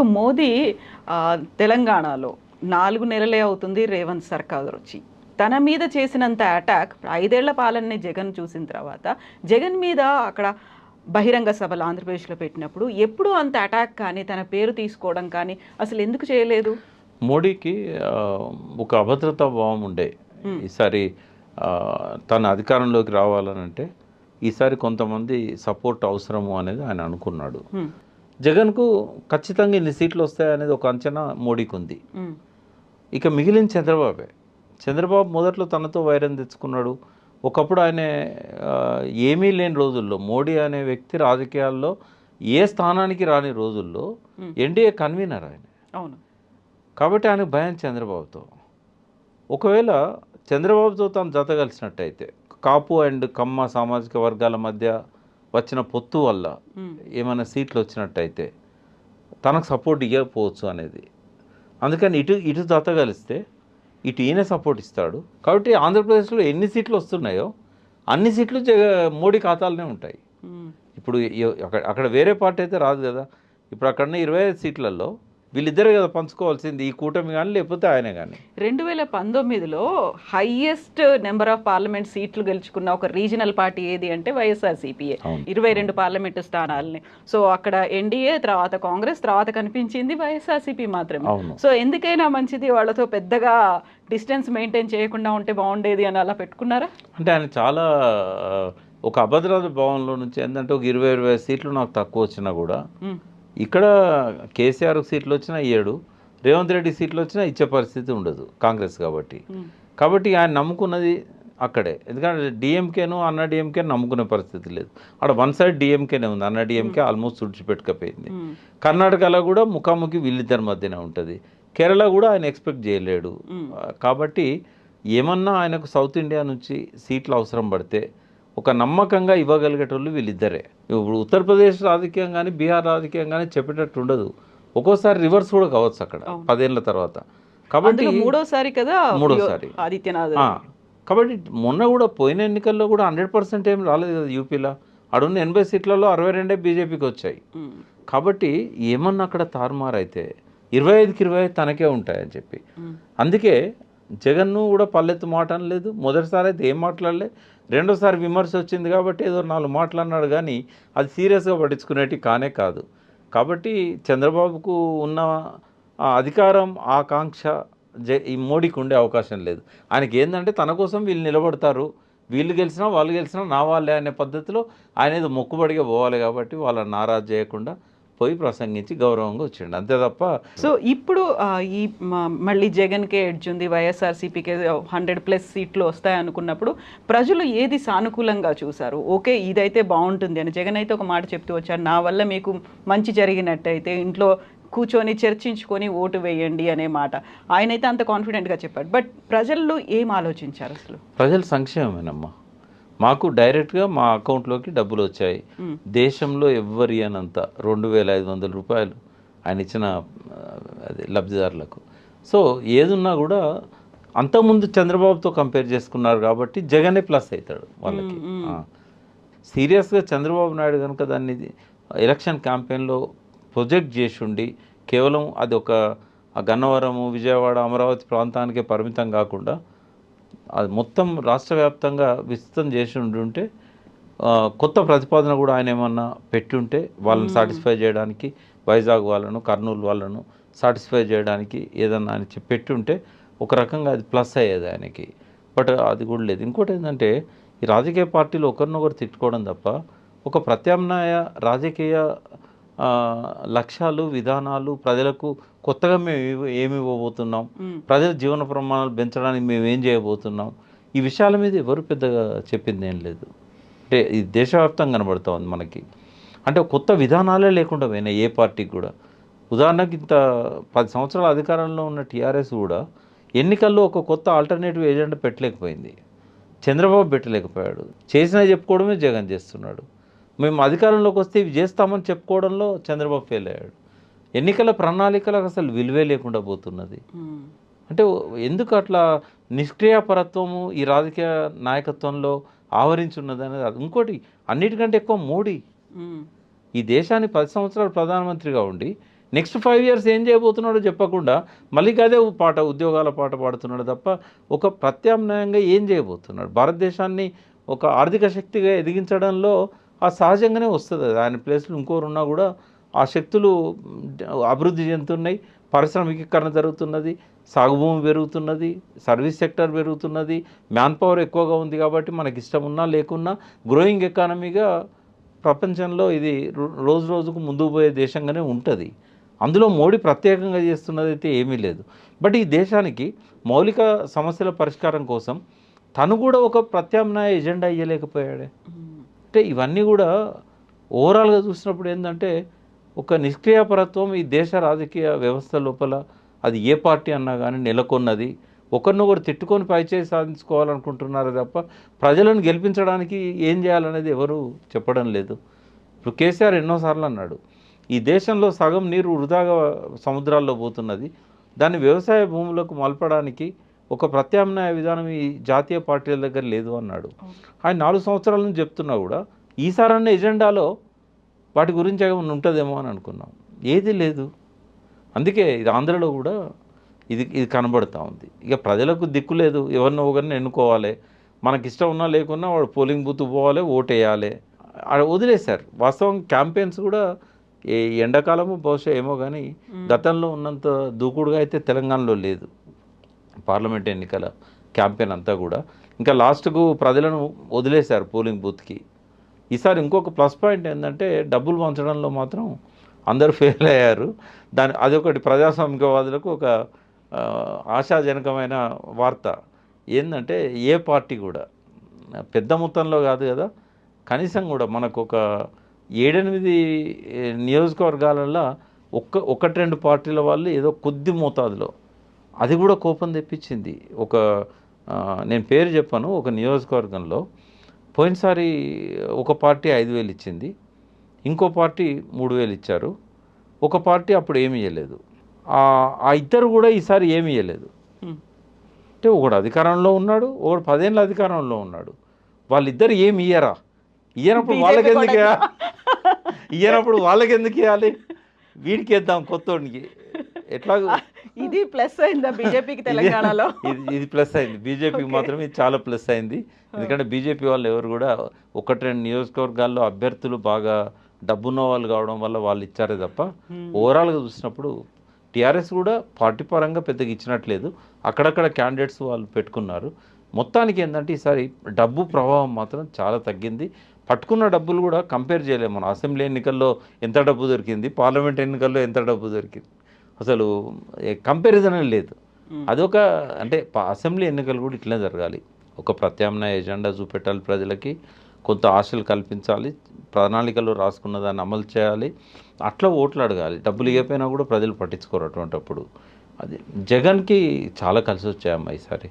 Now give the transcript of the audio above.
అన్నట్టు మోదీ తెలంగాణలో నాలుగు నెలలే అవుతుంది రేవంత్ సర్కార్ వచ్చి. తన మీద చేసినంత అటాక్ ఐదేళ్ళ పాలనని జగన్ చూసిన తర్వాత జగన్ మీద అక్కడ బహిరంగ సభలు ఆంధ్రప్రదేశ్లో పెట్టినప్పుడు ఎప్పుడు అంత అటాక్ కానీ తన పేరు తీసుకోవడం కానీ అసలు ఎందుకు చేయలేదు? మోడీకి ఒక అభద్రతా భావం ఉండే. ఈసారి తన అధికారంలోకి రావాలనంటే ఈసారి కొంతమంది సపోర్ట్ అవసరము అనేది ఆయన అనుకున్నాడు. జగన్కు ఖచ్చితంగా ఇన్ని సీట్లు వస్తాయనేది ఒక అంచనా మోడీకి ఉంది. ఇక మిగిలిన చంద్రబాబే. చంద్రబాబు మొదట్లో తనతో వైరం తెచ్చుకున్నాడు. ఒకప్పుడు ఆయన ఏమీ లేని రోజుల్లో మోడీ అనే వ్యక్తి రాజకీయాల్లో ఏ స్థానానికి రాని రోజుల్లో ఎన్డీఏ కన్వీనర్ ఆయన. అవును. కాబట్టి ఆయన భయం చంద్రబాబుతో. ఒకవేళ చంద్రబాబుతో తాను జత కలిసినట్టయితే కాపు అండ్ కమ్మ సామాజిక వర్గాల మధ్య వచ్చిన పొత్తు వల్ల. ఏమైనా సీట్లు వచ్చినట్టయితే తనకు సపోర్ట్ ఇవ్వకపోవచ్చు అనేది అందుకని ఇటు ఇటు జత కలిస్తే ఇటు ఈయన సపోర్ట్ ఇస్తాడు కాబట్టి ఆంధ్రప్రదేశ్లో ఎన్ని సీట్లు వస్తున్నాయో అన్ని సీట్లు జగ మోడీ ఖాతాలోనే ఉంటాయి. ఇప్పుడు అక్కడ అక్కడ వేరే పార్టీ అయితే రాదు కదా ఇప్పుడు అక్కడ ఇరవై ఐదు సీట్లలో వీళ్ళిద్దరే కదా పంచుకోవాల్సింది ఈ కూటమి కానీ లేకపోతే ఆయనే కానీ రెండు వేల పంతొమ్మిదిలో హైయెస్ట్ నెంబర్ ఆఫ్ పార్లమెంట్ సీట్లు గెలుచుకున్న ఒక రీజనల్ పార్టీ ఏది అంటే వైఎస్ఆర్సీపీఏ అవును. ఇరవై రెండు పార్లమెంటు స్థానాలని. సో అక్కడ ఎన్డీఏ తర్వాత కాంగ్రెస్ తర్వాత కనిపించింది వైఎస్ఆర్సీపీ మాత్రమే. అవును. సో ఎందుకైనా మంచిది వాళ్ళతో పెద్దగా డిస్టెన్స్ మెయింటైన్ చేయకుండా ఉంటే బాగుండేది అని అలా పెట్టుకున్నారా? అంటే ఆయన చాలా ఒక అభద్రత భావంలో నుంచి ఏంటంటే ఒక ఇరవై ఇరవై సీట్లు నాకు తక్కువ వచ్చినా కూడా ఇక్కడ కేసీఆర్ సీట్లు వచ్చినా ఇయ్యడు రేవంత్ రెడ్డి సీట్లు వచ్చినా ఇచ్చే పరిస్థితి ఉండదు కాంగ్రెస్ కాబట్టి. కాబట్టి ఆయన నమ్ముకున్నది అక్కడే. ఎందుకంటే డిఎంకేను అన్న డిఎంకే నమ్ముకునే పరిస్థితి లేదు. అక్కడ వన్ సైడ్ డిఎంకేనే ఉంది. అన్న డిఎంకే ఆల్మోస్ట్ తుడిచిపెట్టుకపోయింది. కర్ణాటకలో కూడా ముఖాముఖి వీళ్ళిద్దరి మధ్యనే ఉంటుంది. కేరళ కూడా ఆయన ఎక్స్పెక్ట్ చేయలేడు. కాబట్టి ఏమన్నా ఆయనకు సౌత్ ఇండియా నుంచి సీట్లు అవసరం పడితే ఒక నమ్మకంగా ఇవ్వగలిగేటోళ్ళు వీళ్ళిద్దరే. ఇప్పుడు ఉత్తరప్రదేశ్ రాజకీయం కానీ బీహార్ రాజకీయం కానీ చెప్పేటట్టు ఉండదు. ఒక్కోసారి రివర్స్ కూడా కావచ్చు అక్కడ పదేళ్ళ తర్వాత. కాబట్టి మూడోసారి కదా మూడోసారి. ఆదిత్యనాథ్. కాబట్టి మొన్న కూడా పోయిన ఎన్నికల్లో కూడా హండ్రెడ్ పర్సెంట్ ఏం రాలేదు కదా యూపీలో. అడున్న ఎనభై సీట్లలో అరవై రెండే బీజేపీకి వచ్చాయి. కాబట్టి ఏమన్నా అక్కడ తారుమారైతే ఇరవై ఐదుకి ఇరవై ఐదు తనకే ఉంటాయని చెప్పి. అందుకే జగన్ను కూడా పల్లెత్తు మాట అనలేదు. మొదటిసారి అయితే ఏం మాట్లాడలే. రెండోసారి విమర్శ వచ్చింది కాబట్టి ఏదో నాలుగు మాట్లాడినాడు కానీ అది సీరియస్గా పట్టించుకునేటి కానే కాదు. కాబట్టి చంద్రబాబుకు ఉన్న అధికారం ఆకాంక్ష జ ఈ మోడీకి ఉండే అవకాశం లేదు. ఆయనకి ఏంటంటే తన కోసం వీళ్ళు నిలబడతారు. వీళ్ళు గెలిచినా వాళ్ళు గెలిచినా నా వాళ్ళే అనే పద్ధతిలో ఆయన ఏదో మొక్కుబడిగా పోవాలి కాబట్టి వాళ్ళని నారాజు చేయకుండా పోయి ప్రసంగించి గౌరవంగా వచ్చిండు. అంతే తప్ప సో ఇప్పుడు ఈ మళ్ళీ జగన్కే ఎడ్జ్ ఉంది వైఎస్ఆర్సీపీకే హండ్రెడ్ ప్లస్ సీట్లు వస్తాయి అనుకున్నప్పుడు ప్రజలు ఏది సానుకూలంగా చూశారు? ఓకే ఇదైతే బాగుంటుంది అని జగన్ అయితే ఒక మాట చెప్తూ వచ్చారు నా వల్ల మీకు మంచి జరిగినట్టయితే ఇంట్లో కూర్చొని చర్చించుకొని ఓటు వేయండి అనే మాట. ఆయన అయితే అంత కాన్ఫిడెంట్గా చెప్పాడు. బట్ ప్రజల్లో ఏం ఆలోచించారు అసలు? ప్రజల సంక్షేమమేనమ్మా. మాకు డైరెక్ట్గా మా అకౌంట్లోకి డబ్బులు వచ్చాయి. దేశంలో ఎవ్వరి అనంత రెండు వేల ఐదు వందల రూపాయలు ఆయన ఇచ్చిన అదే లబ్ధిదారులకు సో ఏదున్నా కూడా అంతకుముందు చంద్రబాబుతో కంపేర్ చేసుకున్నారు కాబట్టి జగనే ప్లస్ అవుతాడు వాళ్ళకి. సీరియస్గా చంద్రబాబు నాయుడు కనుక దాన్ని ఎలక్షన్ క్యాంపెయిన్లో ప్రొజెక్ట్ చేసి ఉండి కేవలం అది ఒక గన్నవరము విజయవాడ అమరావతి ప్రాంతానికే పరిమితం కాకుండా అది మొత్తం రాష్ట్ర వ్యాప్తంగా విస్తృతం చేసి ఉంటుంటే కొత్త ప్రతిపాదన కూడా ఆయన ఏమన్నా పెట్టుంటే వాళ్ళని సాటిస్ఫై చేయడానికి వైజాగ్ వాళ్ళను కర్నూలు వాళ్ళను సాటిస్ఫై చేయడానికి ఏదన్నా ఆయన చెప్పి పెట్టుంటే ఒక రకంగా అది ప్లస్ అయ్యేది ఆయనకి. బట్ అది కూడా లేదు. ఇంకోటి ఏంటంటే ఈ రాజకీయ పార్టీలు ఒకరినొకరు తిట్టుకోవడం తప్ప ఒక ప్రత్యామ్నాయ రాజకీయ లక్ష్యాలు విధానాలు ప్రజలకు కొత్తగా మేము ఏమి- ఇవ్వబోతున్నాం. ప్రజల జీవన ప్రమాణాలు పెంచడానికి మేము ఏం చేయబోతున్నాం? ఈ విషయాల మీద ఎవరు పెద్దగా చెప్పింది ఏం లేదు. అంటే ఇది దేశవ్యాప్తంగా కనబడుతూ ఉంది మనకి. అంటే కొత్త విధానాలే లేకుండా పోయినాయి ఏ పార్టీకి కూడా. ఉదాహరణకి ఇంత పది సంవత్సరాల అధికారంలో ఉన్న టీఆర్ఎస్ కూడా ఎన్నికల్లో ఒక కొత్త ఆల్టర్నేటివ్ ఏజెండా పెట్టలేకపోయింది. చంద్రబాబు పెట్టలేకపోయాడు. చేసినా చెప్పుకోవడమే జగన్ చేస్తున్నాడు. మేము అధికారంలోకి వస్తే ఇవి చేస్తామని చెప్పుకోవడంలో చంద్రబాబు ఫెయిల్ అయ్యాడు. ఎన్నికల ప్రణాళికలకు అసలు విలువే లేకుండా పోతున్నది. అంటే ఎందుకు అట్లా నిష్క్రియాపరత్వము ఈ రాజకీయ నాయకత్వంలో ఆవరించున్నది అనేది అది. ఇంకోటి అన్నిటికంటే ఎక్కువ మోడీ. ఈ దేశాన్ని పది సంవత్సరాలు ప్రధానమంత్రిగా ఉండి నెక్స్ట్ ఫైవ్ ఇయర్స్ ఏం చేయబోతున్నాడో చెప్పకుండా మళ్ళీ అదే పాట ఉద్యోగాల పాట పాడుతున్నాడు తప్ప ఒక ప్రత్యామ్నాయంగా ఏం చేయబోతున్నాడు? భారతదేశాన్ని ఒక ఆర్థిక శక్తిగా ఎదిగించడంలో ఆ సహజంగానే వస్తుంది. ఆయన ప్లేస్లో ఇంకోరు ఉన్నా కూడా ఆ శక్తులు అభివృద్ధి చెందుతున్నాయి. పారిశ్రామికీకరణ జరుగుతున్నది. సాగుభూమి పెరుగుతున్నది. సర్వీస్ సెక్టర్ పెరుగుతున్నది. మ్యాన్ పవర్ ఎక్కువగా ఉంది కాబట్టి మనకి ఇష్టం ఉన్నా లేకున్నా గ్రోయింగ్ ఎకానమీగా ప్రపంచంలో ఇది రోజు రోజుకు ముందుకు పోయే దేశంగానే ఉంటుంది. అందులో మోడీ ప్రత్యేకంగా చేస్తున్నది అయితే ఏమీ లేదు. బట్ ఈ దేశానికి మౌలిక సమస్యల పరిష్కారం కోసం తను కూడా ఒక ప్రత్యామ్నాయ ఎజెండా ఇవ్వలేకపోయాడే అంటే ఇవన్నీ కూడా ఓవరాల్గా చూసినప్పుడు ఏంటంటే ఒక నిష్క్రియాపరత్వం ఈ దేశ రాజకీయ వ్యవస్థ లోపల అది ఏ పార్టీ అన్నా కానీ నెలకొన్నది. ఒకరినొకరు తిట్టుకొని పైచేయి సాధించుకోవాలనుకుంటున్నారు తప్ప ప్రజలను గెలిపించడానికి ఏం చేయాలనేది ఎవరు చెప్పడం లేదు. ఇప్పుడు కేసీఆర్ ఎన్నోసార్లు అన్నాడు ఈ దేశంలో సగం నీరు వృధాగా సముద్రాల్లో పోతున్నది. దాన్ని వ్యవసాయ భూములకు మలపడానికి ఒక ప్రత్యామ్నాయ విధానం ఈ జాతీయ పార్టీల దగ్గర లేదు అన్నాడు. ఆయన నాలుగు సంవత్సరాల నుంచి చెప్తున్నా కూడా ఈసారన్న ఎజెండాలో వాటి గురించి ఏమైనా ఉంటుందేమో అని అనుకున్నాం. ఏది లేదు. అందుకే ఇది ఆంధ్రలో కూడా ఇది ఇది కనబడుతూ ఉంది. ఇక ప్రజలకు దిక్కు లేదు. ఎవరినో ఒకరిని ఎన్నుకోవాలి. మనకి ఇష్టం ఉన్నా లేకున్నా వాడు పోలింగ్ బూత్ పోవాలి ఓటు వేయాలి ఆడ వదిలేశారు. వాస్తవం క్యాంపెయిన్స్ కూడా ఏ ఎండాకాలము బహుశా ఏమో కానీ గతంలో ఉన్నంత దూకుడుగా అయితే తెలంగాణలో లేదు. పార్లమెంట్ ఎన్నికల క్యాంపెయిన్ అంతా కూడా. ఇంకా లాస్ట్కు ప్రజలను వదిలేశారు పోలింగ్ బూత్కి. ఈసారి ఇంకొక ప్లస్ పాయింట్ ఏంటంటే డబ్బులు పంచడంలో మాత్రం అందరూ ఫెయిల్ అయ్యారు. దాని అదొకటి ప్రజాస్వామికవాదులకు ఒక ఆశాజనకమైన వార్త. ఏంటంటే ఏ పార్టీ కూడా పెద్ద మొత్తంలో కాదు కదా కనీసం కూడా మనకు ఒక ఏడెనిమిది నియోజకవర్గాలలో ఒక్క ఒకటి రెండు పార్టీల వాళ్ళు ఏదో కొద్ది మోతాదులో అది కూడా కోపం తెప్పించింది. ఒక నేను పేరు చెప్పాను ఒక నియోజకవర్గంలో పోయినసారి ఒక పార్టీ ఐదు వేలు ఇచ్చింది ఇంకో పార్టీ మూడు వేలు ఇచ్చారు ఒక పార్టీ అప్పుడు ఏమీ ఇవ్వలేదు ఆ ఇద్దరు కూడా ఈసారి ఏమీ ఇవ్వలేదు అంటే ఒకడు అధికారంలో ఉన్నాడు ఒకడు పదేళ్ళ అధికారంలో ఉన్నాడు. వాళ్ళిద్దరు ఏమి ఇయ్యరా? ఇయ్యనప్పుడు వాళ్ళకి ఎందుకు? ఇయ్యనప్పుడు వాళ్ళకి ఎందుకు ఇవ్వాలి వీడికి ఇద్దాం కొత్తోడికి. ఎట్లాగో? ఇది ప్లస్ అయిందా బీజేపీకి తెలంగాణలో? ఇది ఇది ప్లస్ అయింది. బీజేపీకి మాత్రం ఇది చాలా ప్లస్ అయింది. ఎందుకంటే బీజేపీ వాళ్ళు ఎవరు కూడా ఒకటి రెండు నియోజకవర్గాల్లో అభ్యర్థులు బాగా డబ్బున్న వాళ్ళు కావడం వల్ల వాళ్ళు ఇచ్చారే తప్ప ఓవరాల్గా చూసినప్పుడు టీఆర్ఎస్ కూడా పార్టీ పరంగా పెద్దగా ఇచ్చినట్లేదు. అక్కడక్కడ క్యాండిడేట్స్ వాళ్ళు పెట్టుకున్నారు. మొత్తానికి ఏంటంటే ఈసారి డబ్బు ప్రభావం మాత్రం చాలా తగ్గింది. పట్టుకున్న డబ్బులు కూడా కంపేర్ చేయలేము మనం. అసెంబ్లీ ఎన్నికల్లో ఎంత డబ్బు దొరికింది? పార్లమెంట్ ఎన్నికల్లో ఎంత డబ్బు దొరికింది? అసలు కంపారిజన్ లేదు. అదొక అంటే అసెంబ్లీ ఎన్నికలు కూడా ఇట్లనే జరగాలి. ఒక ప్రత్యామ్నాయ ఎజెండా చూపెట్టాలి ప్రజలకి కొంత ఆశలు కల్పించాలి ప్రణాళికలు రాసుకున్న దాన్ని అమలు చేయాలి అట్లా ఓట్లు అడగాలి. డబ్బులు ఇవ్వకపోయినా కూడా ప్రజలు పట్టించుకోరు అటువంటప్పుడు. అది జగన్కి చాలా కలిసి వచ్చాయమ్మా ఈసారి